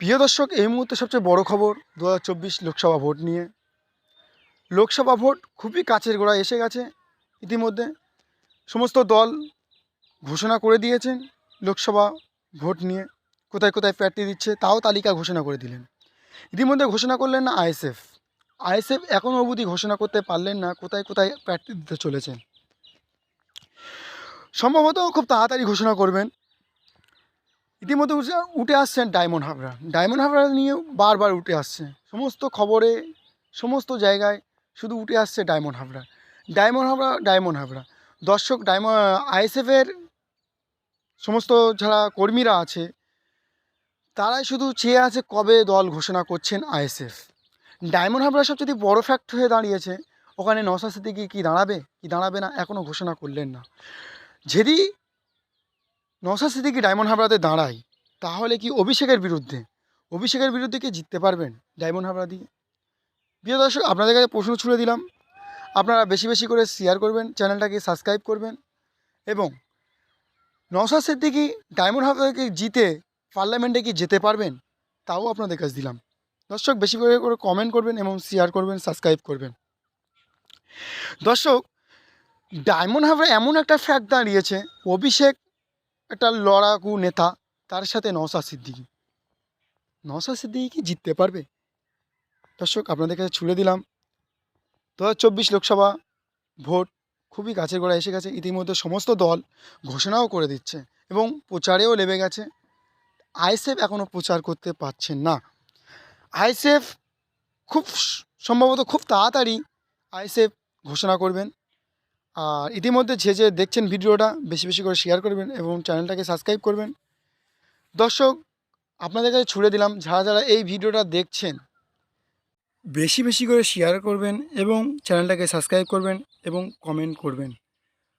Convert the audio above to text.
প্রিয় দর্শক, এই মুহূর্তে সবচেয়ে বড় খবর দু হাজার চব্বিশ লোকসভা ভোট নিয়ে। লোকসভা ভোট খুবই কাছের গোড়ায় এসে গেছে ইতিমধ্যে। সমস্ত দল ঘোষণা করে দিয়েছেন লোকসভা ভোট নিয়ে, কোথায় কোথায় প্রার্থী দিচ্ছে তাও তালিকা ঘোষণা করে দিলেন। ইতিমধ্যে ঘোষণা করলেন না আইএসএফ। আইএসএফ এখনও অবধি ঘোষণা করতে পারলেন না কোথায় কোথায় প্রার্থী দিতে চলেছেন। সম্ভবত খুব তাড়াতাড়ি ঘোষণা করবেন। ইতিমধ্যে উঠে- আসছেন ডায়মন্ড হাবড়া। ডায়মন্ড হাবড়া নিয়েও বারবার উঠে আসছে। সমস্ত খবরে, সমস্ত জায়গায় শুধু উঠে আসছে diamond Habra. Diamond Habra diamond Habra. দর্শক, ডায়মন্ড, আইএসএফের সমস্ত যারা কর্মীরা আছে, তারাই শুধু চেয়ে আছে কবে দল ঘোষণা করছেন আইএসএফ। ডায়মন্ড হাবড়া সবচেয়ে বড় ফ্যাক্ট হয়ে দাঁড়িয়েছে, ওখানে নশা সিদ্দিকি কি দাঁড়াবে? কি দাঁড়াবে না? এখনও ঘোষণা করলেন না। যদি নশা সিদ্দিকি ডায়মন্ড হাবড়াতে দাঁড়ায়, তাহলে কি অভিষেকের বিরুদ্ধে? অভিষেকের বিরুদ্ধে কি জিততে পারবেন ডায়মন্ড হাবড়া দিয়ে প্রিয় দর্শক, আপনাদের কাছে প্রশ্ন ছুড়ে দিলাম। আপনারা বেশি বেশি করে শেয়ার করবেন, চ্যানেলটাকে সাবস্ক্রাইব করবেন এবং নশা সিদ্দিকি ডায়মন্ড হাবড়াকে জিতে পার্লামেন্টে কি যেতে পারবেন, তাও আপনাদের কাছে দিলাম। দর্শক, বেশি করে করে কমেন্ট করবেন এবং শেয়ার করবেন সাবস্ক্রাইব করবেন। দর্শক, ডায়মন্ড হাবড়া এমন একটা ফ্যাক্ট দাঁড়িয়েছে, অভিষেক একটা লড়াকু নেতা তার সাথে নওসা সিদ্দিকি। নওসা সিদ্দিকি কি জিততে পারবে? দর্শক, আপনাদের কাছে ছুড়ে দিলাম। দু হাজার চব্বিশ লোকসভা ভোট খুবই কাছে গোড়া এসে গেছে। ইতিমধ্যে সমস্ত দল ঘোষণাও করে দিচ্ছে এবং প্রচারেও লেবে গেছে। আইএসএফ এখনও প্রচার করতে পারছেন না। আইএসএফ খুব সম্ভবত খুব তাড়াতাড়ি আইএসএফ ঘোষণা করবেন। আর ইতিমধ্যে যে যে দেখছেন ভিডিওটা, বেশি বেশি করে শেয়ার করবেন এবং চ্যানেলটাকে সাবস্ক্রাইব করবেন। দর্শক, আপনাদের কাছে ছুড়ে দিলাম, যারা যারা এই ভিডিওটা দেখছেন, বেশি বেশি করে শেয়ার করবেন এবং চ্যানেলটাকে সাবস্ক্রাইব করবেন এবং কমেন্ট করবেন।